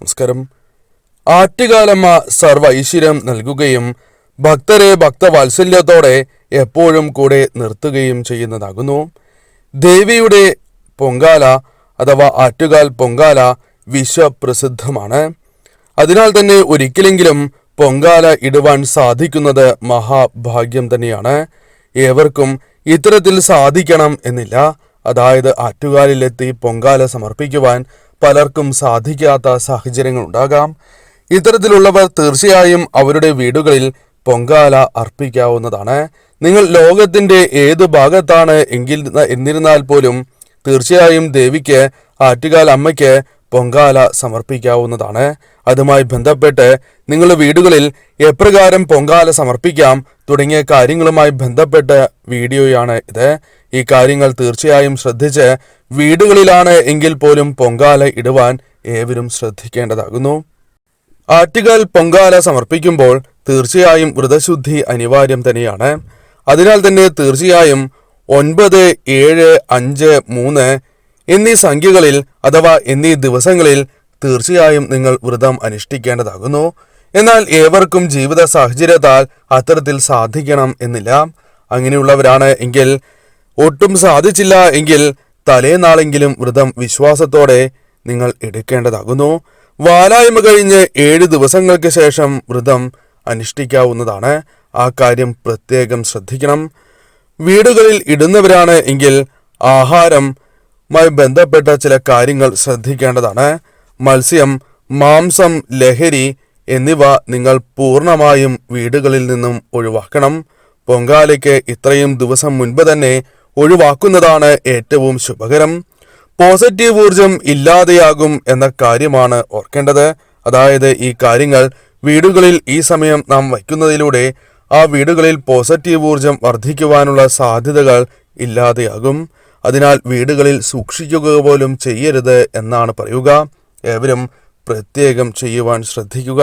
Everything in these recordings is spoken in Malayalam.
നമസ്കാരം. ആറ്റുകാലമ്മ സർവ ഐശ്വര്യം നൽകുകയും ഭക്തരെ ഭക്തവാത്സല്യത്തോടെ എപ്പോഴും കൂടെ നിർത്തുകയും ചെയ്യുന്നതാകുന്നു. ദേവിയുടെ പൊങ്കാല അഥവാ ആറ്റുകാൽ പൊങ്കാല വിശ്വപ്രസിദ്ധമാണ്. അതിനാൽ തന്നെ ഒരിക്കലെങ്കിലും പൊങ്കാല ഇടുവാൻ സാധിക്കുന്നത് മഹാഭാഗ്യം തന്നെയാണ്. ഏവർക്കും ഇത്തരത്തിൽ സാധിക്കണം എന്നില്ല. അതായത് ആറ്റുകാലിലെത്തി പൊങ്കാല സമർപ്പിക്കുവാൻ പലർക്കും സാധിക്കാത്ത സാഹചര്യങ്ങൾ ഉണ്ടാകാം. ഇത്തരത്തിലുള്ളവർ തീർച്ചയായും അവരുടെ വീടുകളിൽ പൊങ്കാല അർപ്പിക്കാവുന്നതാണ്. നിങ്ങൾ ലോകത്തിന്റെ ഏത് ഭാഗത്താണ് എങ്കിൽ എന്നിരുന്നാൽ പോലും തീർച്ചയായും ദേവിക്ക് ആറ്റുകാൽ അമ്മയ്ക്ക് പൊങ്കാല സമർപ്പിക്കാവുന്നതാണ്. അതുമായി ബന്ധപ്പെട്ട് നിങ്ങളുടെ വീടുകളിൽ എപ്രകാരം പൊങ്കാല സമർപ്പിക്കാം തുടങ്ങിയ കാര്യങ്ങളുമായി ബന്ധപ്പെട്ട വീഡിയോയാണ് ഇത്. ഈ കാര്യങ്ങൾ തീർച്ചയായും ശ്രദ്ധിച്ച് വീടുകളിലാണ് എങ്കിൽ പോലും പൊങ്കാല ഇടുവാൻ ഏവരും ശ്രദ്ധിക്കേണ്ടതാകുന്നു. ആറ്റുകാൽ പൊങ്കാല സമർപ്പിക്കുമ്പോൾ തീർച്ചയായും വ്രതശുദ്ധി അനിവാര്യം തന്നെയാണ്. അതിനാൽ തന്നെ തീർച്ചയായും ഒൻപത് ഏഴ് അഞ്ച് മൂന്ന് എന്നീ സംഖ്യകളിൽ അഥവാ എന്നീ ദിവസങ്ങളിൽ തീർച്ചയായും നിങ്ങൾ വ്രതം അനുഷ്ഠിക്കേണ്ടതാകുന്നു. എന്നാൽ ഏവർക്കും ജീവിത സാഹചര്യത്താൽ അത്തരത്തിൽ സാധിക്കണം എന്നില്ല. അങ്ങനെയുള്ളവരാണ് എങ്കിൽ ഒട്ടും സാധിച്ചില്ല എങ്കിൽ തലേനാളെങ്കിലും വ്രതം വിശ്വാസത്തോടെ നിങ്ങൾ എടുക്കേണ്ടതാകുന്നു. വാലായ്മ കഴിഞ്ഞ് ഏഴ് ദിവസങ്ങൾക്ക് ശേഷം വ്രതം അനുഷ്ഠിക്കാവുന്നതാണ്. ആ കാര്യം പ്രത്യേകം ശ്രദ്ധിക്കണം. വീടുകളിൽ ഇടുന്നവരാണ് എങ്കിൽ ആഹാരമായി ബന്ധപ്പെട്ട ചില കാര്യങ്ങൾ ശ്രദ്ധിക്കേണ്ടതാണ്. മത്സ്യം മാംസം ലഹരി എന്നിവ നിങ്ങൾ പൂർണമായും വീടുകളിൽ നിന്നും ഒഴിവാക്കണം. പൊങ്കാലയ്ക്ക് ഇത്രയും ദിവസം മുൻപ് തന്നെ ഒഴിവാക്കുന്നതാണ് ഏറ്റവും ശുഭകരം. പോസിറ്റീവ് ഊർജം ഇല്ലാതെയാകും എന്ന കാര്യമാണ് ഓർക്കേണ്ടത്. അതായത് ഈ കാര്യങ്ങൾ വീടുകളിൽ ഈ സമയം നാം വയ്ക്കുന്നതിലൂടെ ആ വീടുകളിൽ പോസിറ്റീവ് ഊർജം വർദ്ധിക്കുവാനുള്ള സാധ്യതകൾ ഇല്ലാതെയാകും. അതിനാൽ വീടുകളിൽ സൂക്ഷിക്കുക പോലും ചെയ്യരുത് എന്നാണ് പറയുക. ഏവരും പ്രത്യേകം ചെയ്യുവാൻ ശ്രദ്ധിക്കുക.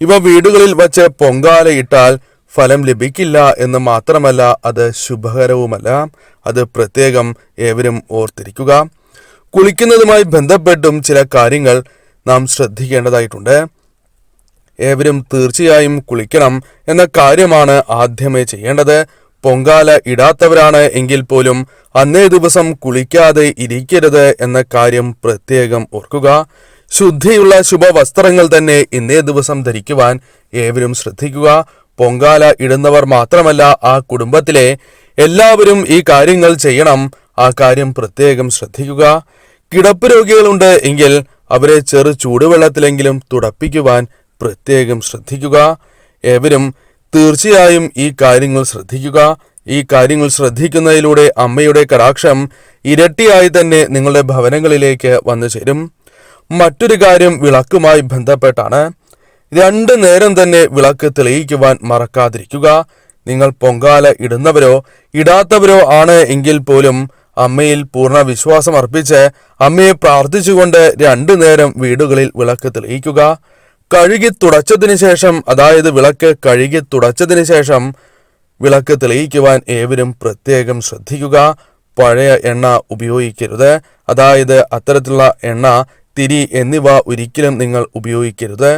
ഇവ വീടുകളിൽ വച്ച് പൊങ്കാല ഇട്ടാൽ ഫലം ലഭിക്കില്ല എന്ന് മാത്രമല്ല അത് ശുഭകരവുമല്ല. അത് പ്രത്യേകം ഏവരും ഓർത്തിരിക്കുക. കുളിക്കുന്നതുമായി ബന്ധപ്പെട്ടും ചില കാര്യങ്ങൾ നാം ശ്രദ്ധിക്കേണ്ടതായിട്ടുണ്ട്. ഏവരും തീർച്ചയായും കുളിക്കണം എന്ന കാര്യമാണ് ആദ്യമേ ചെയ്യേണ്ടത്. പൊങ്കാല ഇടാത്തവരാണ് എങ്കിൽ പോലും അന്നേ ദിവസം കുളിക്കാതെ ഇരിക്കരുത് എന്ന കാര്യം പ്രത്യേകം ഓർക്കുക. ശുദ്ധിയുള്ള ശുഭവസ്ത്രങ്ങൾ തന്നെ ഇന്നേ ദിവസം ധരിക്കുവാൻ ഏവരും ശ്രദ്ധിക്കുക. പൊങ്കാല ഇടുന്നവർ മാത്രമല്ല ആ കുടുംബത്തിലെ എല്ലാവരും ഈ കാര്യങ്ങൾ ചെയ്യണം. ആ കാര്യം പ്രത്യേകം ശ്രദ്ധിക്കുക. കിടപ്പ് രോഗികളുണ്ട് എങ്കിൽ അവരെ ചെറു ചൂടുവെള്ളത്തിലെങ്കിലും തുടപ്പിക്കുവാൻ പ്രത്യേകം ശ്രദ്ധിക്കുക. ഏവരും തീർച്ചയായും ഈ കാര്യങ്ങൾ ശ്രദ്ധിക്കുക. ഈ കാര്യങ്ങൾ ശ്രദ്ധിക്കുന്നതിലൂടെ അമ്മയുടെ കടാക്ഷം ഇരട്ടിയായി തന്നെ നിങ്ങളുടെ ഭവനങ്ങളിലേക്ക് വന്നു ചേരും. മറ്റൊരു കാര്യം വിളക്കുമായി ബന്ധപ്പെട്ടാണ്. രണ്ടു നേരം തന്നെ വിളക്ക് തെളിയിക്കുവാൻ മറക്കാതിരിക്കുക. നിങ്ങൾ പൊങ്കാല ഇടുന്നവരോ ഇടാത്തവരോ ആണ് എങ്കിൽ പോലും അമ്മയിൽ പൂർണ വിശ്വാസം അർപ്പിച്ച് അമ്മയെ പ്രാർത്ഥിച്ചുകൊണ്ട് രണ്ടു നേരം വീടുകളിൽ വിളക്ക് തെളിയിക്കുക. കഴുകി തുടച്ചതിനു ശേഷം അതായത് വിളക്ക് കഴുകി തുടച്ചതിനു ശേഷം വിളക്ക് തെളിയിക്കുവാൻ ഏവരും പ്രത്യേകം ശ്രദ്ധിക്കുക. പഴയ എണ്ണ ഉപയോഗിക്കരുത്. അതായത് അത്തരത്തിലുള്ള എണ്ണ തിരി എന്നിവ ഒരിക്കലും നിങ്ങൾ ഉപയോഗിക്കരുത്.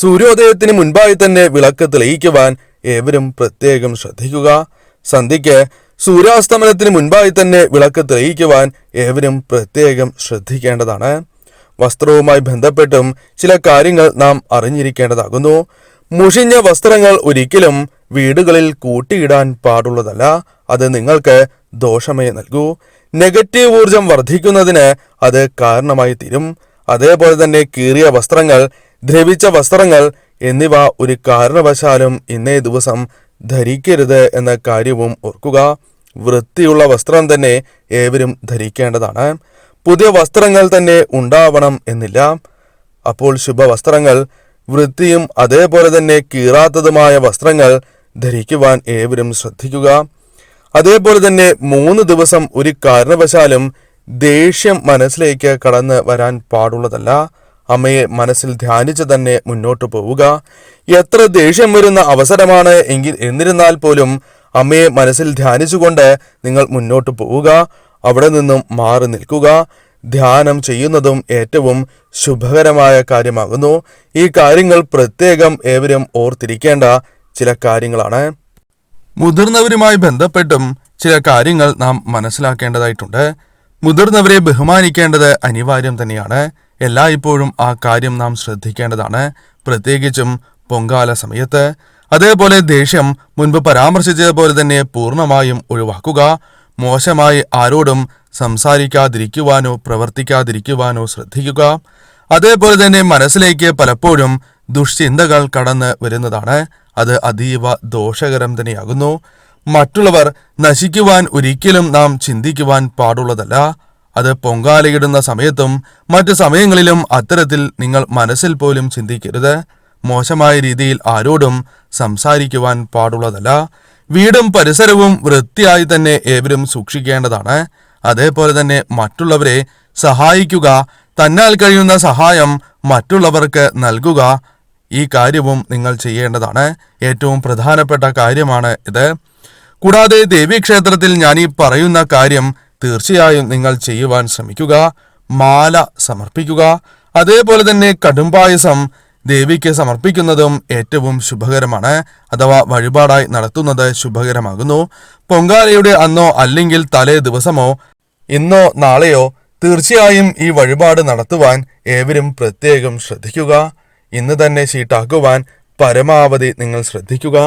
സൂര്യോദയത്തിന് മുൻപായി തന്നെ വിളക്ക് തെളിയിക്കുവാൻ ഏവരും പ്രത്യേകം ശ്രദ്ധിക്കുക. സന്ധ്യയ്ക്ക് സൂര്യാസ്തമനത്തിന് മുൻപായി തന്നെ വിളക്ക് തെളിയിക്കുവാൻ ഏവരും പ്രത്യേകം ശ്രദ്ധിക്കേണ്ടതാണ്. വസ്ത്രവുമായി ബന്ധപ്പെട്ടും ചില കാര്യങ്ങൾ നാം അറിഞ്ഞിരിക്കേണ്ടതാകുന്നു. മുഷിഞ്ഞ വസ്ത്രങ്ങൾ ഒരിക്കലും വീടുകളിൽ കൂട്ടിയിടാൻ പാടുള്ളതല്ല. അത് നിങ്ങൾക്ക് ദോഷമേ നൽകൂ. നെഗറ്റീവ് ഊർജം വർദ്ധിക്കുന്നതിന് അത് കാരണമായി തീരും. അതേപോലെ തന്നെ കീറിയ വസ്ത്രങ്ങൾ ദ്രവിച്ച വസ്ത്രങ്ങൾ എന്നിവ ഒരു കാരണവശാലും ഇന്നേ ദിവസം ധരിക്കരുത് എന്ന കാര്യവും ഓർക്കുക. വൃത്തിയുള്ള വസ്ത്രം തന്നെ ഏവരും ധരിക്കേണ്ടതാണ്. പുതിയ വസ്ത്രങ്ങൾ തന്നെ ഉണ്ടാവണം എന്നില്ല. അപ്പോൾ ശുഭവസ്ത്രങ്ങൾ വൃത്തിയും അതേപോലെ തന്നെ കീറാത്തതുമായ വസ്ത്രങ്ങൾ ധരിക്കുവാൻ ഏവരും ശ്രദ്ധിക്കുക. അതേപോലെ തന്നെ മൂന്ന് ദിവസം ഒരു കാരണവശാലും ദേഷ്യം മനസ്സിലേക്ക് കടന്ന് വരാൻ പാടുള്ളതല്ല. അമ്മയെ മനസ്സിൽ ധ്യാനിച്ച് തന്നെ മുന്നോട്ടു പോവുക. എത്ര ദേഷ്യം വരുന്ന അവസരമാണ് എങ്കിൽ എന്നിരുന്നാൽ പോലും അമ്മയെ മനസ്സിൽ ധ്യാനിച്ചുകൊണ്ട് നിങ്ങൾ മുന്നോട്ട് പോവുക. അവിടെ നിന്നും മാറി നിൽക്കുക. ധ്യാനം ചെയ്യുന്നതും ഏറ്റവും ശുഭകരമായ കാര്യമാകുന്നു. ഈ കാര്യങ്ങൾ പ്രത്യേകം ഏവരും ഓർത്തിരിക്കേണ്ട ചില കാര്യങ്ങളാണ്. മുതിർന്നവരുമായി ബന്ധപ്പെട്ടും ചില കാര്യങ്ങൾ നാം മനസ്സിലാക്കേണ്ടതായിട്ടുണ്ട്. മുതിർന്നവരെ ബഹുമാനിക്കേണ്ടത് അനിവാര്യം തന്നെയാണ്. എല്ലായ്പ്പോഴും ആ കാര്യം നാം ശ്രദ്ധിക്കേണ്ടതാണ്. പ്രത്യേകിച്ചും പൊങ്കാല സമയത്ത്. അതേപോലെ ദേഷ്യം മുൻപ് പരാമർശിച്ചതുപോലെ തന്നെ പൂർണമായും ഒഴിവാക്കുക. മോശമായി ആരോടും സംസാരിക്കാതിരിക്കുവാനോ പ്രവർത്തിക്കാതിരിക്കുവാനോ ശ്രദ്ധിക്കുക. അതേപോലെ തന്നെ മനസ്സിലേക്ക് പലപ്പോഴും ദുഷ്ചിന്തകൾ കടന്ന് വരുന്നതാണ്. അത് അതീവ ദോഷകരം തന്നെയാകുന്നു. മറ്റുള്ളവർ നശിക്കുവാൻ ഒരിക്കലും നാം ചിന്തിക്കുവാൻ പാടുള്ളതല്ല. അത് പൊങ്കാലയിടുന്ന സമയത്തും മറ്റു സമയങ്ങളിലും അത്തരത്തിൽ നിങ്ങൾ മനസ്സിൽ പോലും ചിന്തിക്കരുത്. മോശമായ രീതിയിൽ ആരോടും സംസാരിക്കുവാൻ പാടുള്ളതല്ല. വീടും പരിസരവും വൃത്തിയായി തന്നെ ഏവരും സൂക്ഷിക്കേണ്ടതാണ്. അതേപോലെ തന്നെ മറ്റുള്ളവരെ സഹായിക്കുക തന്നാൽ കഴിയുന്ന സഹായം മറ്റുള്ളവർക്ക് നൽകുക ഈ കാര്യവും നിങ്ങൾ ചെയ്യേണ്ടതാണ്. ഏറ്റവും പ്രധാനപ്പെട്ട കാര്യമാണ് ഇത്. കൂടാതെ ദേവീക്ഷേത്രത്തിൽ ഞാൻ ഈ പറയുന്ന കാര്യം തീർച്ചയായും നിങ്ങൾ ചെയ്യുവാൻ ശ്രമിക്കുക മാല സമർപ്പിക്കുക അതേപോലെ തന്നെ കടുംപായസം ദേവിക്ക് സമർപ്പിക്കുന്നതും ഏറ്റവും ശുഭകരമാണ്. അഥവാ വഴിപാടായി നടത്തുന്നത് ശുഭകരമാകുന്നു. പൊങ്കാലയുടെ അന്നോ അല്ലെങ്കിൽ തലേ ദിവസമോ ഇന്നോ നാളെയോ തീർച്ചയായും ഈ വഴിപാട് നടത്തുവാൻ ഏവരും പ്രത്യേകം ശ്രദ്ധിക്കുക. ഇന്ന് തന്നെ ഷീട്ടാക്കുവാൻ പരമാവധി നിങ്ങൾ ശ്രദ്ധിക്കുക.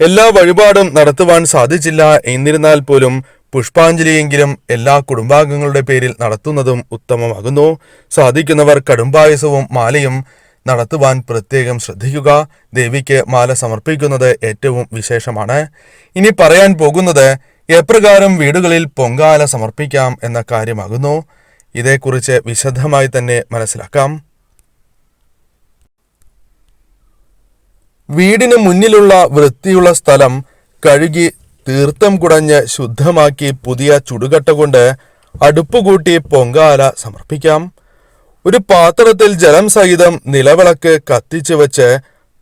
എല്ലാ വഴിപാടും നടത്തുവാൻ സാധിച്ചില്ല എന്നിരുന്നാൽ പോലും പുഷ്പാഞ്ജലിയെങ്കിലും എല്ലാ കുടുംബാംഗങ്ങളുടെ പേരിൽ നടത്തുന്നതും ഉത്തമമാകുന്നു. സാധിക്കുന്നവർ കടുംപായസവും മാലയും നടത്തുവാൻ പ്രത്യേകം ശ്രദ്ധിക്കുക. ദേവിക്ക് മാല സമർപ്പിക്കുന്നത് ഏറ്റവും വിശേഷമാണ്. ഇനി പറയാൻ പോകുന്നത് എപ്രകാരം വീടുകളിൽ പൊങ്കാല സമർപ്പിക്കാം എന്ന കാര്യമാകുന്നു. ഇതേക്കുറിച്ച് വിശദമായി തന്നെ മനസ്സിലാക്കാം. വീടിന് മുന്നിലുള്ള വൃത്തിയുള്ള സ്ഥലം കഴുകി തീർത്ഥം കുടഞ്ഞ് ശുദ്ധമാക്കി പുതിയ ചുടുകട്ട കൊണ്ട് അടുപ്പുകൂട്ടി പൊങ്കാല സമർപ്പിക്കാം. ഒരു പാത്രത്തിൽ ജലം സഹിതം നിലവിളക്ക് കത്തിച്ചു വെച്ച്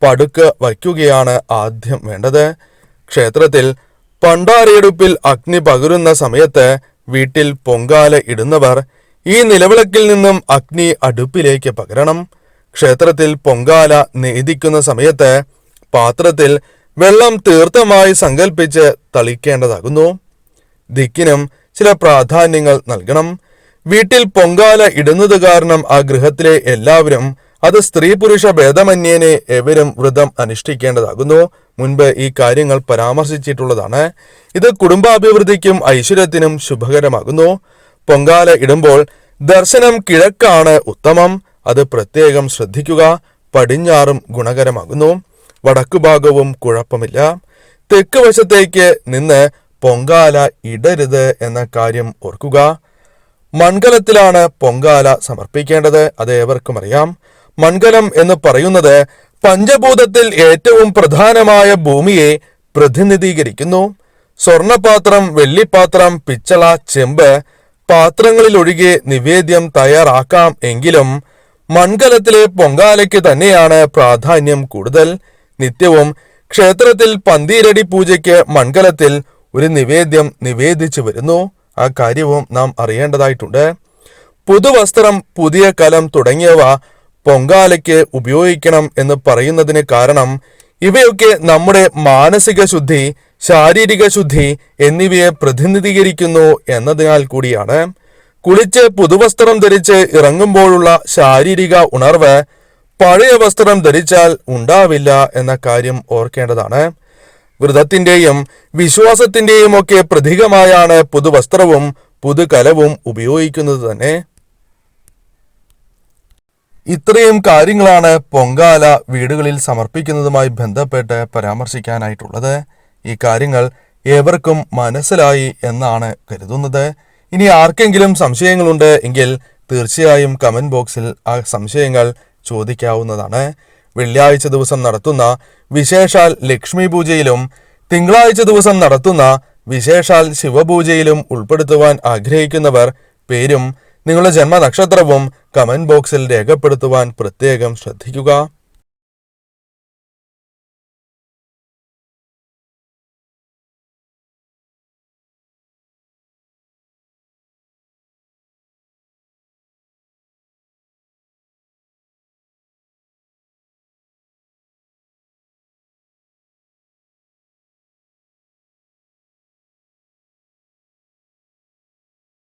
പടുക്ക് വയ്ക്കുകയാണ് ആദ്യം വേണ്ടത്. ക്ഷേത്രത്തിൽ പണ്ടാരയെടുപ്പിൽ അഗ്നി പകരുന്ന സമയത്ത് വീട്ടിൽ പൊങ്കാല ഇടുന്നവർ ഈ നിലവിളക്കിൽ നിന്നും അഗ്നി അടുപ്പിലേക്ക് പകരണം. ക്ഷേത്രത്തിൽ പൊങ്കാല നേദിക്കുന്ന സമയത്ത് പാത്രത്തിൽ വെള്ളം തീർത്ഥമായി സങ്കല്പിച്ച് തളിക്കേണ്ടതാകുന്നു. ദിക്കിനും ചില പ്രാധാന്യങ്ങൾ നൽകണം. വീട്ടിൽ പൊങ്കാല ഇടുന്നത് കാരണം ആ ഗൃഹത്തിലെ എല്ലാവരും അത് സ്ത്രീ പുരുഷ ഭേദമന്യേനെ എവരും വ്രതം അനുഷ്ഠിക്കേണ്ടതാകുന്നു. മുൻപ് ഈ കാര്യങ്ങൾ പരാമർശിച്ചിട്ടുള്ളതാണ്. ഇത് കുടുംബാഭിവൃദ്ധിക്കും ഐശ്വര്യത്തിനും ശുഭകരമാകുന്നു. പൊങ്കാല ഇടുമ്പോൾ ദർശനം കിഴക്കാണ് ഉത്തമം. അത് പ്രത്യേകം ശ്രദ്ധിക്കുക. പടിഞ്ഞാറും ഗുണകരമാകുന്നു. വടക്കുഭാഗവും കുഴപ്പമില്ല. തെക്ക് വശത്തേക്ക് നിന്ന് പൊങ്കാല ഇടരുത് എന്ന കാര്യം ഓർക്കുക. മൺകലത്തിലാണ് പൊങ്കാല സമർപ്പിക്കേണ്ടത് അത് ഏവർക്കും അറിയാം. മൺകലം എന്ന് പറയുന്നത് പഞ്ചഭൂതത്തിൽ ഏറ്റവും പ്രധാനമായ ഭൂമിയെ പ്രതിനിധീകരിക്കുന്നു. സ്വർണപാത്രം വെള്ളിപ്പാത്രം പിച്ചള ചെമ്പ് പാത്രങ്ങളിലൊഴികെ നിവേദ്യം തയ്യാറാക്കാം എങ്കിലും മൺകലത്തിലെ പൊങ്കാലയ്ക്ക് തന്നെയാണ് പ്രാധാന്യം കൂടുതൽ. നിത്യവും ക്ഷേത്രത്തിൽ പന്തീരടി പൂജയ്ക്ക് മൺകലത്തിൽ ഒരു നിവേദ്യം നിവേദിച്ചു വരുന്നു. ആ കാര്യവും നാം അറിയേണ്ടതായിട്ടുണ്ട്. പുതുവസ്ത്രം പുതിയ കലം തുടങ്ങിയവ പൊങ്കാലയ്ക്ക് ഉപയോഗിക്കണം എന്ന് പറയുന്നതിന് കാരണം ഇവയൊക്കെ നമ്മുടെ മാനസിക ശുദ്ധി ശാരീരിക ശുദ്ധി എന്നിവയെ പ്രതിനിധീകരിക്കുന്നു എന്നതിനാൽ കൂടിയാണ്. കുളിച്ച് പുതുവസ്ത്രം ധരിച്ച് ഇറങ്ങുമ്പോഴുള്ള ശാരീരിക ഉണർവ് പഴയ വസ്ത്രം ധരിച്ചാൽ ഉണ്ടാവില്ല എന്ന കാര്യം ഓർക്കേണ്ടതാണ്. വ്രതത്തിന്റെയും വിശ്വാസത്തിന്റെയും ഒക്കെ പ്രതീകമായാണ് പുതുവസ്ത്രവും പുതുകലവും ഉപയോഗിക്കുന്നത് തന്നെ. ഇത്രയും കാര്യങ്ങളാണ് പൊങ്കാല വീടുകളിൽ സമർപ്പിക്കുന്നതുമായി ബന്ധപ്പെട്ട് പരാമർശിക്കാനായിട്ടുള്ളത്. ഈ കാര്യങ്ങൾ ഏവർക്കും മനസ്സിലായി എന്നാണ് കരുതുന്നത്. ഇനി ആർക്കെങ്കിലും സംശയങ്ങളുണ്ട് എങ്കിൽ തീർച്ചയായും കമന്റ് ബോക്സിൽ ആ സംശയങ്ങൾ ചോദിക്കാവുന്നതാണ്. വെള്ളിയാഴ്ച ദിവസം നടത്തുന്ന വിശേഷാൽ ലക്ഷ്മി പൂജയിലും തിങ്കളാഴ്ച ദിവസം നടത്തുന്ന വിശേഷാൽ ശിവപൂജയിലും ഉൾപ്പെടുത്തുവാൻ ആഗ്രഹിക്കുന്നവർ പേരും നിങ്ങളുടെ ജന്മനക്ഷത്രവും കമന്റ് ബോക്സിൽ രേഖപ്പെടുത്തുവാൻ പ്രത്യേകം ശ്രദ്ധിക്കുക.